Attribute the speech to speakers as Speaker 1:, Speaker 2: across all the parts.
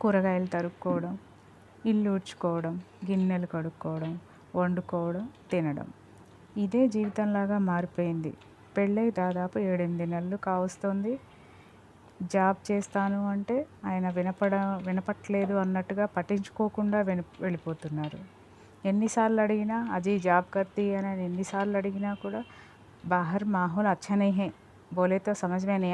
Speaker 1: కూరగాయలు తరుక్కోవడం ఇల్లు ఊడ్చుకోవడం గిన్నెలు కడుక్కోవడం వండుకోవడం తినడం. ఇదే జీవితంలాగా మారిపోయింది. పెళ్ళై దాదాపు ఏడెనిమిది నెలలు కావస్తుంది. జాబ్ చేస్తాను అంటే ఆయన వినపడ వినపట్లేదు అన్నట్టుగా పట్టించుకోకుండా వెని వెళ్ళిపోతున్నారు. ఎన్నిసార్లు అడిగినా అజీ జాబ్ కర్తీ అని ఎన్నిసార్లు అడిగినా కూడా బాహర్ మాహోల్ అచ్చనేహే బోలేతో హై బోలే సమజ్ మే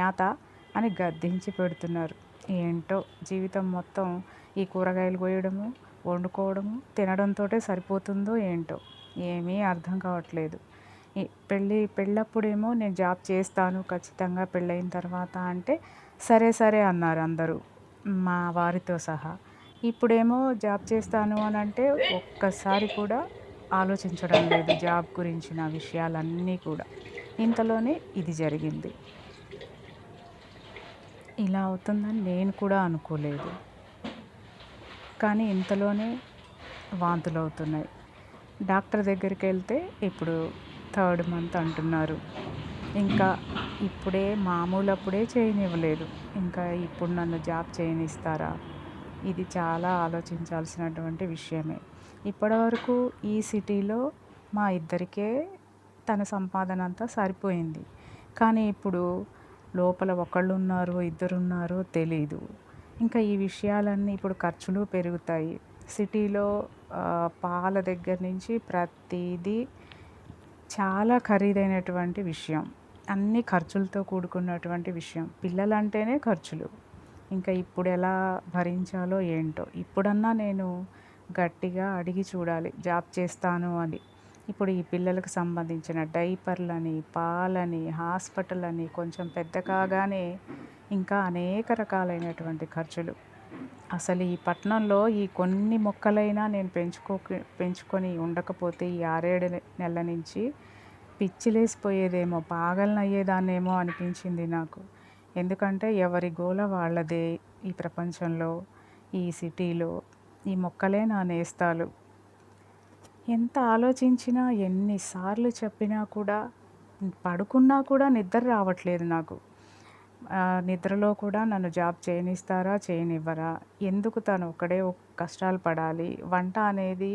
Speaker 1: అని గద్దించి పెడుతున్నారు. ఏంటో జీవితం మొత్తం ఈ కూరగాయలు కోయడము వండుకోవడము తినడంతో సరిపోతుందో ఏంటో ఏమీ అర్థం కావట్లేదు. పెళ్ళి పెళ్ళప్పుడేమో నేను జాబ్ చేస్తాను ఖచ్చితంగా పెళ్ళయిన తర్వాత అంటే సరే సరే అన్నారు అందరూ మా వారితో సహా. ఇప్పుడేమో జాబ్ చేస్తాను అని అంటే ఒక్కసారి కూడా ఆలోచించడం లేదు జాబ్ గురించిన విషయాలన్నీ కూడా. ఇంతలోనే ఇది జరిగింది. ఇలా అవుతుందని నేను కూడా అనుకోలేదు. కానీ ఇంతలోనే వాంతులు అవుతున్నాయి. డాక్టర్ దగ్గరికి వెళ్తే ఇప్పుడు థర్డ్ మంత్ అంటున్నారు. ఇంకా ఇప్పుడే మామూలు అప్పుడే చేయనివ్వలేదు. ఇంకా ఇప్పుడు నన్ను జాబ్ చేయనిస్తారా? ఇది చాలా ఆలోచించాల్సినటువంటి విషయమే. ఇప్పటివరకు ఈ సిటీలో మా ఇద్దరికే తన సంపాదన అంతా సరిపోయింది. కానీ ఇప్పుడు లోపల ఒకళ్ళు ఉన్నారో ఇద్దరు ఉన్నారో తెలీదు. ఇంకా ఈ విషయాలన్నీ ఇప్పుడు ఖర్చులు పెరుగుతాయి. సిటీలో పాల దగ్గర నుంచి ప్రతిదీ చాలా ఖరీదైనటువంటి విషయం. అన్ని ఖర్చులతో కూడుకున్నటువంటి విషయం. పిల్లలంటేనే ఖర్చులు. ఇంకా ఇప్పుడు ఎలా భరించాలో ఏంటో. ఇప్పుడన్నా నేను గట్టిగా అడిగి చూడాలి. జాబ్ చేస్తాను అని. ఇప్పుడు ఈ పిల్లలకు సంబంధించిన డైపర్లని పాలని హాస్పిటల్ అని కొంచెం పెద్ద కాగానే ఇంకా అనేక రకాలైనటువంటి ఖర్చులు. అసలు ఈ పట్టణంలో ఈ కొన్ని మొక్కలైనా నేను పెంచుకో పెంచుకొని ఉండకపోతే ఈ ఆరేడు నెలల నుంచి పిచ్చిలేసిపోయేదేమో పాగలనయ్యేదాన్నేమో అనిపించింది నాకు. ఎందుకంటే ఎవరి గోల వాళ్ళదే ఈ ప్రపంచంలో ఈ సిటీలో. ఈ మొక్కలే నా నేస్తాలు. ఎంత ఆలోచించినా ఎన్నిసార్లు చెప్పినా కూడా పడుకున్నా కూడా నిద్ర రావట్లేదు నాకు. నిద్రలో కూడా నన్ను జాబ్ చేయనిస్తారా చేయనివ్వరా? ఎందుకు తను ఒక్కడే కష్టాలు పడాలి? వంట అనేది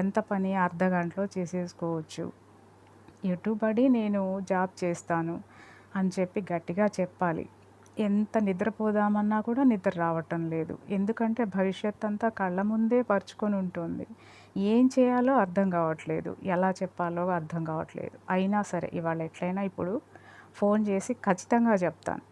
Speaker 1: ఎంత పని అర్ధ గంటలో చేసేసుకోవచ్చు? ఎటుబడి నేను జాబ్ చేస్తాను అని చెప్పి గట్టిగా చెప్పాలి. ఎంత నిద్రపోదామన్నా కూడా నిద్ర రావటం లేదు. ఎందుకంటే భవిష్యత్ అంతా కళ్ళ ముందే పరుచుకొని ఉంటుంది. ఏం చేయాలో అర్థం కావట్లేదు. ఎలా చెప్పాలో అర్థం కావట్లేదు. అయినా సరే ఇవాళ ఎట్లయినా ఇప్పుడు ఫోన్ చేసి ఖచ్చితంగా చెప్తాను.